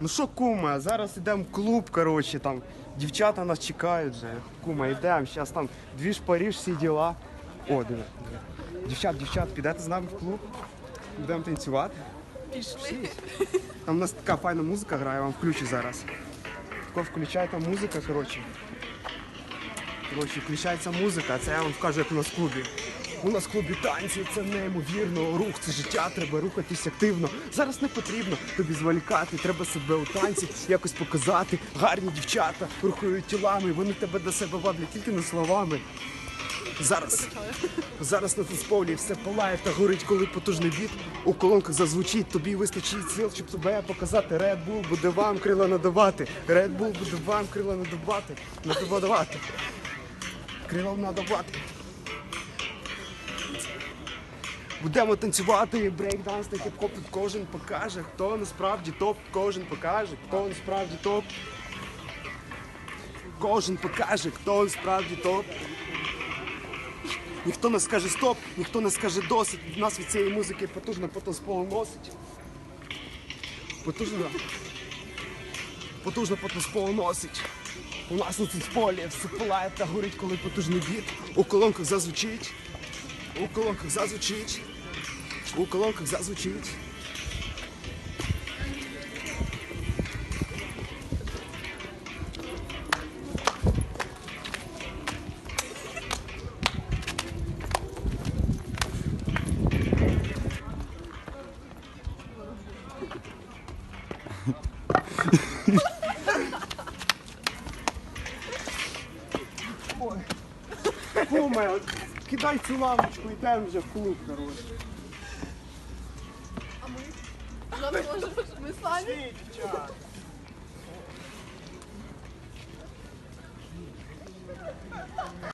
Ну що, кума, зараз йдемо в клуб, коротше, там дівчата нас чекають вже. Кума, йдемо, зараз там двіж Паріж, всі діла. О, диви, диви. Дівчат, дівчат, підете з нами в клуб? Будемо танцювати. Пішли. Там у нас така файна музика грає, я вам включу зараз. Тако включає там музика, коротше. Коротше, включається музика, а це я вам скажу, як у нас в клубі. У нас в клубі танці, це неймовірно, рух, це життя, треба рухатись активно. Зараз не потрібно тобі зволікати, треба себе у танці якось показати. Гарні дівчата рухають тілами, вони тебе до себе ваблять тільки не словами. Зараз, зараз на танцполі все палає та горить, коли потужний біт у колонках зазвучить. Тобі вистачить сил, щоб себе показати. Red Bull буде вам крила надавати. Red Bull буде вам крила надавати. Надавати. Крила надавати. Будемо танцювати брейк-данс та хіп-хоп. Тут кожен покаже, хто насправді топ, кожен покаже, хто насправді топ. Кожен покаже, хто насправді топ. Ніхто не скаже стоп, ніхто не скаже досить. Нас від цієї музики потужно по танцполу носить. Потужно. Потужно по танцполу носить. У нас на танцполі все палає та горить, коли потужний біт. У колонках зазвучить. У колонках зазвучить. У колонках зазвучить. Ой. Куме, кидай цю лавочку, йдемо вже в клуб, коротше. Нам може ми самі. Ні, дівчата.